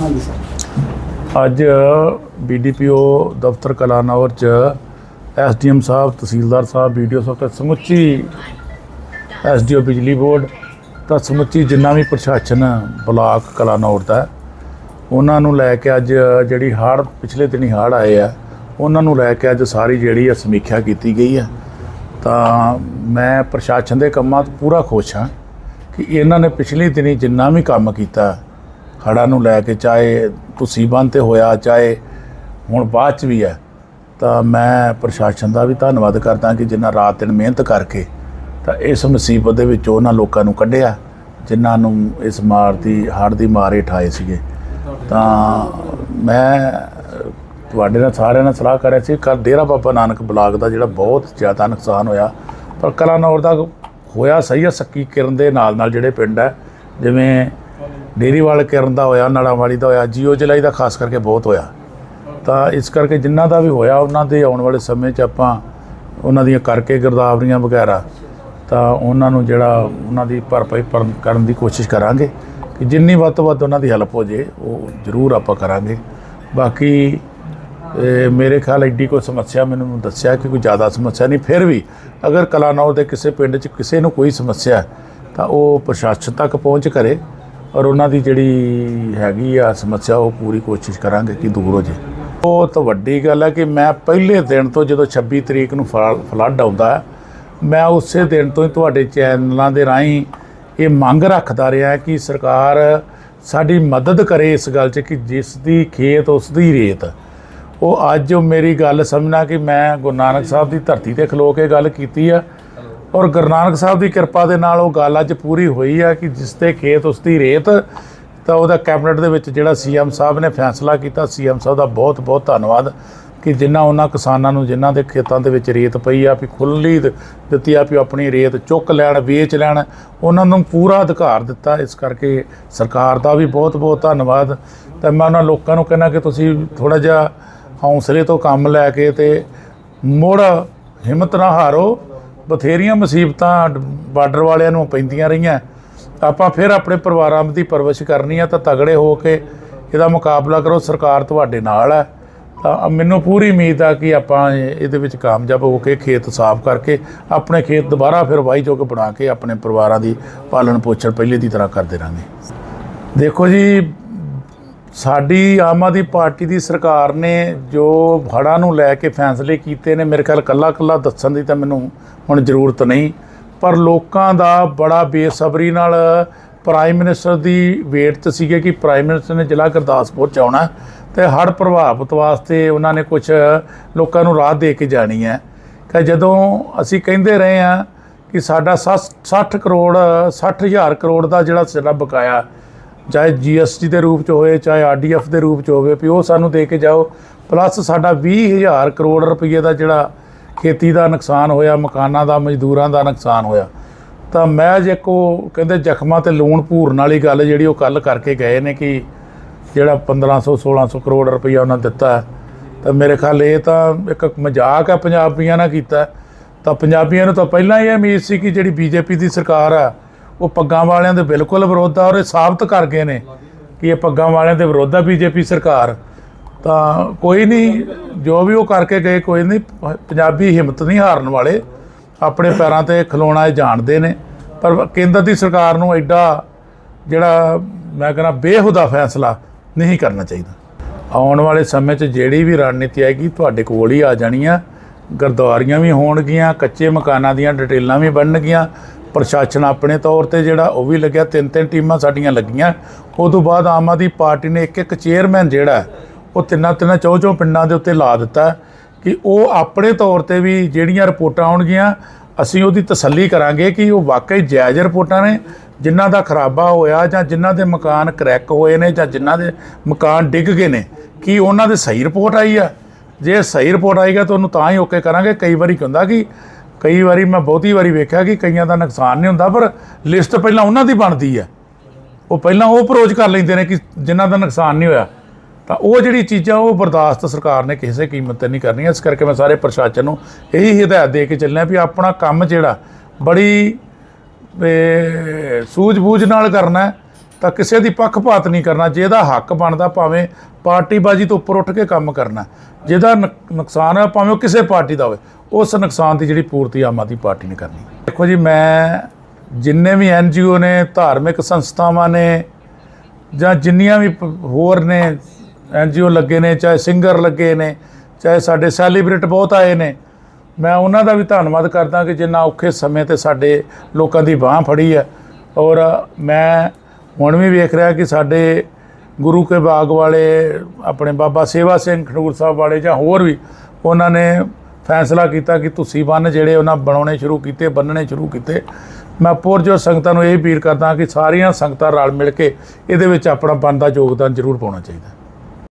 ਹਾਂਜੀ, ਸਰ। ਅੱਜ ਬੀਡੀਪੀਓ ਦਫ਼ਤਰ ਕਲਾਨੌਰ ਚ ਐਸਡੀਐਮ ਸਾਹਿਬ, ਤਹਿਸੀਲਦਾਰ ਸਾਹਿਬ ਵੀਡੀਓ ਸਾਹਿਬ ਤੇ ਸਮੁੱਚੀ ਐਸਡੀਓ ਬਿਜਲੀ ਬੋਰਡ ਤਾਂ ਸਮੁੱਚੀ ਜਿੰਨਾ ਵੀ ਪ੍ਰਸ਼ਾਸਨ ਬਲਾਕ ਕਲਾਨੌਰ ਦਾ ਉਹਨਾਂ ਨੂੰ ਲੈ ਕੇ ਅੱਜ ਜਿਹੜੀ ਹੜ੍ਹ ਪਿਛਲੇ ਦਿਨੀ ਹੜ੍ਹ ਆਏ ਆ, ਉਹਨਾਂ ਨੂੰ ਲੈ ਕੇ ਅੱਜ ਸਾਰੀ ਜਿਹੜੀ ਆ ਸਮੀਖਿਆ ਕੀਤੀ ਗਈ ਹੈ ਤਾਂ ਮੈਂ ਪ੍ਰਸ਼ਾਸਨ ਦੇ ਕੰਮਾਂ ਤੋਂ ਪੂਰਾ ਖੁਸ਼ ਹਾਂ ਕਿ ਇਹਨਾਂ ਨੇ ਪਿਛਲੇ ਦਿਨੀ ਜਿੰਨਾ ਵੀ ਕੰਮ ਕੀਤਾ ਹੜ੍ਹਾਂ ਨੂੰ ਲੈ ਕੇ ਚਾਹੇ ਤੁਸੀਂ ਬੰਦ ਤੇ ਹੋਇਆ, ਚਾਹੇ ਹੁਣ ਬਾਅਦ ਚ ਵੀ ਹੈ, ਤਾਂ ਮੈਂ ਪ੍ਰਸ਼ਾਸਨ ਦਾ ਵੀ ਧੰਨਵਾਦ ਕਰਦਾ ਕਿ ਜਿਨ੍ਹਾਂ ਰਾਤ ਦਿਨ ਮਿਹਨਤ ਕਰਕੇ ਤਾਂ ਇਸ ਮੁਸੀਬਤ ਦੇ ਵਿੱਚੋਂ ਉਹਨਾਂ ਲੋਕਾਂ ਨੂੰ ਕੱਢਿਆ, ਜਿਨ੍ਹਾਂ ਨੂੰ ਇਸ ਮਾਰ ਦੀ, ਹੜ੍ਹ ਦੀ ਮਾਰੇ ਠਾਏ ਸੀਗੇ। ਤਾਂ ਮੈਂ ਤੁਹਾਡੇ ਨਾਲ ਸਾਰਿਆਂ ਨਾਲ ਸਲਾਹ ਕਰਿਆ ਸੀ ਕੱਲ ਡੇਰਾ ਬਾਬਾ ਨਾਨਕ ਬਲਾਕ ਦਾ ਜਿਹੜਾ ਬਹੁਤ ਜ਼ਿਆਦਾ ਨੁਕਸਾਨ ਹੋਇਆ, ਪਰ ਕਲਾਨੌਰ ਦਾ ਹੋਇਆ ਸਹੀ ਆ ਸੱਕੀ ਕਿਰਨ ਦੇ ਨਾਲ ਨਾਲ ਜਿਹੜੇ ਪਿੰਡ ਹੈ, ਜਿਵੇਂ ਡੇਰੀਵਾਲ ਕਿਰਨ ਦਾ ਹੋਇਆ, ਨਾੜਾਵਾਲੀ ਦਾ ਹੋਇਆ, ਜੀਓ ਜਲਾਈ ਦਾ ਖਾਸ ਕਰਕੇ ਬਹੁਤ ਹੋਇਆ। ਤਾਂ ਇਸ ਕਰਕੇ ਜਿਨ੍ਹਾਂ ਦਾ ਵੀ ਹੋਇਆ, ਉਹਨਾਂ ਦੇ ਆਉਣ ਵਾਲੇ ਸਮੇਂ 'ਚ ਆਪਾਂ ਉਹਨਾਂ ਦੀਆਂ ਕਰਕੇ ਗਿਰਦਾਵਰੀਆਂ ਵਗੈਰਾ, ਤਾਂ ਉਹਨਾਂ ਨੂੰ ਜਿਹੜਾ ਉਹਨਾਂ ਦੀ ਭਰਪਾਈ ਪਰਨ- ਕਰਨ ਦੀ ਕੋਸ਼ਿਸ਼ ਕਰਾਂਗੇ। ਕਿ ਜਿੰਨੀ ਵੱਧ ਤੋਂ ਵੱਧ ਉਹਨਾਂ ਦੀ ਹੈਲਪ ਹੋ ਜੇ, ਉਹ ਜ਼ਰੂਰ ਆਪਾਂ ਕਰਾਂਗੇ। ਬਾਕੀ ਮੇਰੇ ਖਿਆਲ ਐਡੀ ਕੋਈ ਸਮੱਸਿਆ ਮੈਨੂੰ ਦੱਸਿਆ ਕਿ ਕੋਈ ਜ਼ਿਆਦਾ ਸਮੱਸਿਆ ਨਹੀਂ, ਫਿਰ ਵੀ ਅਗਰ ਕਲਾਨੌਰ ਦੇ ਕਿਸੇ ਪਿੰਡ 'ਚ ਕਿਸੇ ਨੂੰ ਕੋਈ ਸਮੱਸਿਆ ਤਾਂ ਉਹ ਪ੍ਰਸ਼ਾਸਨ ਤੱਕ ਪਹੁੰਚ ਕਰੇ। ਔਰ ਉਹਨਾਂ ਦੀ ਜਿਹੜੀ ਹੈਗੀ ਆ ਸਮੱਸਿਆ, ਉਹ ਪੂਰੀ ਕੋਸ਼ਿਸ਼ ਕਰਾਂਗੇ ਕਿ ਦੂਰ ਹੋ ਜੇ ਬਹੁਤ ਵੱਡੀ ਗੱਲ ਹੈ ਕਿ ਮੈਂ ਪਹਿਲੇ ਦਿਨ ਤੋਂ ਜਦੋਂ 26 ਤਰੀਕ ਨੂੰ ਫਲੱਡ ਆਉਂਦਾ, ਮੈਂ ਉਸੇ ਦਿਨ ਤੋਂ ਹੀ ਤੁਹਾਡੇ ਚੈਨਲਾਂ ਦੇ ਰਾਹੀਂ ਇਹ ਮੰਗ ਰੱਖਦਾ ਰਿਹਾ ਕਿ ਸਰਕਾਰ ਸਾਡੀ ਮਦਦ ਕਰੇ ਇਸ ਗੱਲ 'ਚ ਕਿ ਜਿਸ ਦੀ ਖੇਤ, ਉਸ ਦੀ ਰੇਤ। ਉਹ ਅੱਜ ਮੇਰੀ ਗੱਲ ਸਮਝਣਾ ਕਿ ਮੈਂ ਗੁਰੂ ਨਾਨਕ ਸਾਹਿਬ ਦੀ ਧਰਤੀ ਤੇ ਖਲੋ ਕੇ ਗੱਲ ਕੀਤੀ ਆ। ਔਰ ਗੁਰੂ ਨਾਨਕ ਸਾਹਿਬ ਦੀ ਕਿਰਪਾ ਦੇ ਨਾਲ ਉਹ ਗੱਲ ਅੱਜ ਪੂਰੀ ਹੋਈ ਆ ਕਿ ਜਿਸ ਤੇ ਖੇਤ ਉਸ ਦੀ ਰੇਤ, ਤਾਂ ਉਹਦਾ ਕੈਬਨਿਟ ਦੇ ਵਿੱਚ ਜਿਹੜਾ ਸੀਐਮ ਸਾਹਿਬ ਨੇ ਫੈਸਲਾ ਕੀਤਾ, ਸੀਐਮ ਸਾਹਿਬ ਦਾ ਬਹੁਤ ਬਹੁਤ ਧੰਨਵਾਦ ਕਿ ਜਿਨ੍ਹਾਂ ਉਹਨਾਂ ਕਿਸਾਨਾਂ ਨੂੰ ਜਿਨ੍ਹਾਂ ਦੇ ਖੇਤਾਂ ਦੇ ਵਿੱਚ ਰੇਤ ਪਈ ਆ, ਵੀ ਖੁੱਲੀ ਦ- ਦਿੱਤੀ ਆ ਵੀ ਉਹ ਆਪਣੀ ਰੇਤ ਚੁੱਕ ਲੈਣ, ਵੇਚ ਲੈਣ, ਉਹਨਾਂ ਨੂੰ ਪੂਰਾ ਅਧਿਕਾਰ ਦਿੱਤਾ। ਇਸ ਕਰਕੇ ਸਰਕਾਰ ਦਾ ਵੀ ਬਹੁਤ ਬਹੁਤ ਧੰਨਵਾਦ। ਤਾਂ ਮੈਂ ਉਹਨਾਂ ਲੋਕਾਂ ਨੂੰ ਕਹਿੰਦਾ ਕਿ ਤੁਸੀਂ ਥੋੜਾ ਜਿਹਾ ਹੌਸਲੇ ਤੋਂ ਕੰਮ ਲੈ ਕੇ ਤੇ ਮੁੜ ਹਿੰਮਤ ਨਾ ਹਾਰੋ। ਬਥੇਰੀਆਂ ਮੁਸੀਬਤਾਂ ਬਾਰਡਰ ਵਾਲਿਆਂ ਨੂੰ ਪੈਂਦੀਆਂ ਰਹੀਆਂ। ਆਪਾਂ ਫਿਰ ਆਪਣੇ ਪਰਿਵਾਰਾਂ ਦੀ ਪਰਵਰਿਸ਼ ਕਰਨੀ ਆ ਤਾਂ ਤਗੜੇ ਹੋ ਕੇ ਇਹਦਾ ਮੁਕਾਬਲਾ ਕਰੋ, ਸਰਕਾਰ ਤੁਹਾਡੇ ਨਾਲ ਹੈ। ਤਾਂ ਮੈਨੂੰ ਪੂਰੀ ਉਮੀਦ ਆ ਕਿ ਆਪਾਂ ਇਹਦੇ ਵਿੱਚ ਕਾਮਯਾਬ ਹੋ ਕੇ ਖੇਤ ਸਾਫ਼ ਕਰਕੇ, ਆਪਣੇ ਖੇਤ ਦੁਬਾਰਾ ਫਿਰ ਵਾਹੀਯੋਗ ਬਣਾ ਕੇ ਆਪਣੇ ਪਰਿਵਾਰਾਂ ਦੀ ਪਾਲਣ ਪੋਸ਼ਣ ਪਹਿਲੇ ਦੀ ਤਰ੍ਹਾਂ ਕਰਦੇ ਰਹਾਂਗੇ। ਦੇਖੋ ਜੀ ਸਾਡੀ ਆਮ ਆਦਮੀ ਪਾਰਟੀ ਦੀ ਸਰਕਾਰ ਨੇ ਜੋ ਹੜ੍ਹਾਂ ਨੂੰ ਲੈ ਕੇ ਫੈਸਲੇ ਕੀਤੇ ਨੇ, ਮੇਰੇ ਖਿਆਲ ਕੱਲਾ ਕੱਲਾ ਦੱਸਣ ਦੀ ਤਾਂ ਮੈਨੂੰ ਹੁਣ ਜ਼ਰੂਰਤ ਨਹੀਂ। ਪਰ ਲੋਕਾਂ ਦਾ ਬੜਾ ਬੇਸਬਰੀ ਨਾਲ ਪ੍ਰਾਈਮ ਮਿਨਿਸਟਰ ਦੀ ਵੇਟ 'ਚ ਸੀਗੇ ਕਿ ਪ੍ਰਾਈਮ ਮਿਨਿਸਟਰ ਨੇ ਜ਼ਿਲ੍ਹਾ ਗੁਰਦਾਸਪੁਰ 'ਚ ਆਉਣਾ ਤੇ ਹੜ੍ਹ ਪ੍ਰਭਾਵਿਤ ਵਾਸਤੇ ਉਹਨਾਂ ਨੇ ਕੁਝ ਲੋਕਾਂ ਨੂੰ ਰਾਹ ਦੇ ਕੇ ਜਾਣੀ ਹੈ। ਕਿ ਜਦੋਂ ਅਸੀਂ ਕਹਿੰਦੇ ਰਹੇ ਆ ਕਿ ਸਾਡਾ 60 ਕਰੋੜ 60000 ਕਰੋੜ ਦਾ ਜਿਹੜਾ ਸਾਡਾ ਬਕਾਇਆ ਚਾਹੇ ਜੀਐਸਟੀ ਦੇ ਰੂਪ ਚ ਹੋਏ ਚਾਹੇ ਆਰਡੀਐਫ ਦੇ ਰੂਪ ਚ ਹੋਵੇ, ਵੀ ਉਹ ਸਾਨੂੰ ਦੇ ਕੇ ਜਾਓ। ਪਲੱਸ ਸਾਡਾ 20000 ਕਰੋੜ ਰੁਪਏ ਦਾ ਜਿਹੜਾ ਖੇਤੀ ਦਾ ਨੁਕਸਾਨ ਹੋਇਆ, ਮਕਾਨਾਂ ਦਾ, ਮਜ਼ਦੂਰਾਂ ਦਾ ਨੁਕਸਾਨ ਹੋਇਆ। ਤਾਂ ਮੈਂ ਜੇ ਕੋ ਕਹਿੰਦੇ ਜ਼ਖਮਾਂ ਤੇ ਲੂਣ ਭੂਰਨ ਵਾਲੀ ਗੱਲ ਜਿਹੜੀ ਉਹ ਕੱਲ ਕਰਕੇ ਗਏ ਨੇ ਕਿ ਜਿਹੜਾ 1500 1600 ਕਰੋੜ ਰੁਪਈਆ ਉਹਨਾਂ ਦਿੱਤਾ। ਤਾਂ ਮੇਰੇ ਖਿਆਲ ਇਹ ਤਾਂ ਇੱਕ ਮਜ਼ਾਕ ਹੈ ਪੰਜਾਬੀਆਂ ਨਾਲ ਕੀਤਾ। ਤਾਂ ਪੰਜਾਬੀਆਂ ਨੂੰ ਤਾਂ ਪਹਿਲਾਂ ਹੀ ਉਮੀਦ ਸੀ ਕਿ ਜਿਹੜੀ ਬੀਜੇਪੀ ਦੀ ਸਰਕਾਰ ਆ ਉਹ ਪੱਗਾਂ ਵਾਲਿਆਂ ਦੇ ਬਿਲਕੁਲ ਵਿਰੋਧ ਆ ਔਰ ਇਹ ਸਾਬਤ ਕਰ ਗਏ ਨੇ ਕਿ ਇਹ ਪੱਗਾਂ ਵਾਲਿਆਂ ਦੇ ਵਿਰੋਧ ਆ ਬੀਜੇਪੀ ਸਰਕਾਰ। ਤਾਂ ਕੋਈ ਨਹੀਂ, ਜੋ ਵੀ ਉਹ ਕਰਕੇ ਗਏ, ਕੋਈ ਨਹੀਂ ਪੰਜਾਬੀ ਹਿੰਮਤ ਨਹੀਂ ਹਾਰਨ ਵਾਲੇ। ਆਪਣੇ ਪੈਰਾਂ ਤੇ ਖਲੋਣਾ ਇਹ ਜਾਣਦੇ ਨੇ। ਪਰ ਕੇਂਦਰ ਦੀ ਸਰਕਾਰ ਨੂੰ ਐਡਾ ਜਿਹੜਾ ਮੈਂ ਕਹਿੰਦਾ ਬੇਹੁਦਾ ਫੈਸਲਾ ਨਹੀਂ ਕਰਨਾ ਚਾਹੀਦਾ। ਆਉਣ ਵਾਲੇ ਸਮੇਂ 'ਚ ਜਿਹੜੀ ਵੀ ਰਣਨੀਤੀ ਆਏਗੀ, ਤੁਹਾਡੇ ਕੋਲ ਹੀ ਆ ਜਾਣੀ ਆ ਗੁਰਦੁਆਰੀਆਂ ਵੀ ਹੋਣਗੀਆਂ, ਕੱਚੇ ਮਕਾਨਾਂ ਦੀਆਂ ਡਿਟੇਲਾਂ ਵੀ ਬਣਨਗੀਆਂ। ਪ੍ਰਸ਼ਾਸਨ ਆਪਣੇ ਤੌਰ ਤੇ ਜਿਹੜਾ ਉਹ ਵੀ ਲੱਗਿਆ, ਤਿੰਨ ਤਿੰਨ ਟੀਮਾਂ ਸਾਡੀਆਂ ਲੱਗੀਆਂ। ਉਸ ਤੋਂ ਬਾਅਦ ਆਮ ਆਦਮੀ ਪਾਰਟੀ ਨੇ ਇੱਕ ਇੱਕ ਚੇਅਰਮੈਨ ਜਿਹੜਾ, ਉਹ ਤਿੰਨਾਂ ਤਿੰਨਾਂ ਚੌ ਚੌ ਪਿੰਡਾਂ ਦੇ ਉੱਤੇ ਲਾ ਦਿੱਤਾ ਕਿ ਉਹ ਆਪਣੇ ਤੌਰ ਤੇ ਵੀ ਜਿਹੜੀਆਂ ਰਿਪੋਰਟਾਂ ਆਉਣਗੀਆਂ, ਅਸੀਂ ਉਹਦੀ ਤਸੱਲੀ ਕਰਾਂਗੇ ਕਿ ਉਹ ਵਾਕਈ ਜਾਇਜ਼ ਰਿਪੋਰਟਾਂ ਨੇ, ਜਿਨ੍ਹਾਂ ਦਾ ਖਰਾਬਾ ਹੋਇਆ ਜਾਂ ਜਿਨ੍ਹਾਂ ਦੇ ਮਕਾਨ ਕਰੈਕ ਹੋਏ ਨੇ ਜਾਂ ਜਿਨ੍ਹਾਂ ਦੇ ਮਕਾਨ ਡਿੱਗ ਗਏ ਨੇ, ਕੀ ਉਹਨਾਂ ਦੇ ਸਹੀ ਰਿਪੋਰਟ ਆਈ ਆ? ਜੇ ਸਹੀ ਰਿਪੋਰਟ ਆਏਗਾ ਤਾਂ ਉਹਨੂੰ ਤਾਂ ਹੀ ਓਕੇ ਕਰਾਂਗੇ। ਕਈ ਵਾਰੀ ਕੀ ਹੁੰਦਾ ਕਿ ਕਈ ਵਾਰੀ ਮੈਂ ਬਹੁਤੀ ਵਾਰੀ ਵੇਖਿਆ ਕਿ ਕਈਆਂ ਦਾ ਨੁਕਸਾਨ ਨਹੀਂ ਹੁੰਦਾ, ਪਰ ਲਿਸਟ ਪਹਿਲਾਂ ਉਹਨਾਂ ਦੀ ਬਣਦੀ ਹੈ। ਉਹ ਪਹਿਲਾਂ ਉਹ ਅਪਰੋਚ ਕਰ ਲੈਂਦੇ ਨੇ ਕਿ ਜਿਨ੍ਹਾਂ ਦਾ ਨੁਕਸਾਨ ਨਹੀਂ ਹੋਇਆ। ਤਾਂ ਉਹ ਜਿਹੜੀ ਚੀਜ਼ਾਂ ਉਹ ਬਰਦਾਸ਼ਤ ਸਰਕਾਰ ਨੇ ਕਿਸੇ ਕੀਮਤ ਤੇ ਨਹੀਂ ਕਰਨੀਆਂ। ਇਸ ਕਰਕੇ ਮੈਂ ਸਾਰੇ ਪ੍ਰਸ਼ਾਸਨ ਨੂੰ ਇਹੀ ਹਦਾਇਤ ਦੇ ਕੇ ਚੱਲਿਆ ਵੀ ਆਪਣਾ ਕੰਮ ਜਿਹੜਾ ਬੜੀ ਸੂਝ-ਬੂਝ ਨਾਲ ਕਰਨਾ ਹੈ। ਤਾਂ ਕਿਸੇ ਦੀ ਪੱਖਪਾਤ ਨਹੀਂ ਕਰਨਾ ਜਿਹਦਾ ਹੱਕ ਬਣਦਾ ਭਾਵੇਂ ਪਾਰਟੀਬਾਜ਼ੀ ਤੋਂ ਉੱਪਰ ਉੱਠ ਕੇ ਕੰਮ ਕਰਨਾ, ਜਿਹਦਾ ਨੁਕ- ਨੁਕਸਾਨ ਹੈ ਭਾਵੇਂ ਉਹ ਕਿਸੇ ਪਾਰਟੀ ਦਾ ਹੋਵੇ, ਉਸ ਨੁਕਸਾਨ ਦੀ ਜਿਹੜੀ ਪੂਰਤੀ ਆਮ ਆਦਮੀ ਪਾਰਟੀ ਨੇ ਕਰਨੀ। ਦੇਖੋ ਜੀ, ਮੈਂ ਜਿੰਨੇ ਵੀ ਐਨਜੀਓ ਨੇ, ਧਾਰਮਿਕ ਸੰਸਥਾਵਾਂ ਨੇ, ਜਾਂ ਜਿੰਨੀਆਂ ਵੀ ਹੋਰ ਨੇ ਐਨਜੀਓ ਲੱਗੇ ਨੇ, ਚਾਹੇ ਸਿੰਗਰ ਲੱਗੇ ਨੇ, ਚਾਹੇ ਸਾਡੇ ਸੈਲੀਬ੍ਰਿਟ ਬਹੁਤ ਆਏ ਨੇ, ਮੈਂ ਉਹਨਾਂ ਦਾ ਵੀ ਧੰਨਵਾਦ ਕਰਦਾ ਕਿ ਜਿੰਨਾ ਔਖੇ ਸਮੇਂ ਤੇ ਸਾਡੇ ਲੋਕਾਂ ਦੀ ਬਾਹ ਫੜੀ ਹੈ ਔਰ ਮੈਂ ਹੁਣ ਵੀ ਵੇਖ ਰਿਹਾ ਕਿ ਸਾਡੇ ਗੁਰੂ ਕੇ ਬਾਗ ਵਾਲੇ, ਆਪਣੇ ਬਾਬਾ ਸੇਵਾ ਸਿੰਘ ਖਡੂਰ ਸਾਹਿਬ ਵਾਲੇ ਜਾਂ ਹੋਰ ਵੀ ਉਹਨਾਂ ਨੇ ਫੈਸਲਾ ਕੀਤਾ ਕਿ ਤੁਸੀਂ ਬੰਨ ਜਿਹੜੇ ਉਹਨਾਂ ਬਣਾਉਣੇ ਸ਼ੁਰੂ ਕੀਤੇ, ਬੰਨਣੇ ਸ਼ੁਰੂ ਕੀਤੇ। ਮੈਂ ਪੁਰਜੋਰ ਸੰਗਤਾਂ ਨੂੰ ਇਹ ਅਪੀਲ ਕਰਦਾ ਕਿ ਸਾਰੀਆਂ ਸੰਗਤਾਂ ਰਲ ਮਿਲ ਕੇ ਇਹਦੇ ਵਿੱਚ ਆਪਣਾ ਬਣਦਾ ਯੋਗਦਾਨ ਜ਼ਰੂਰ ਪਾਉਣਾ ਚਾਹੀਦਾ।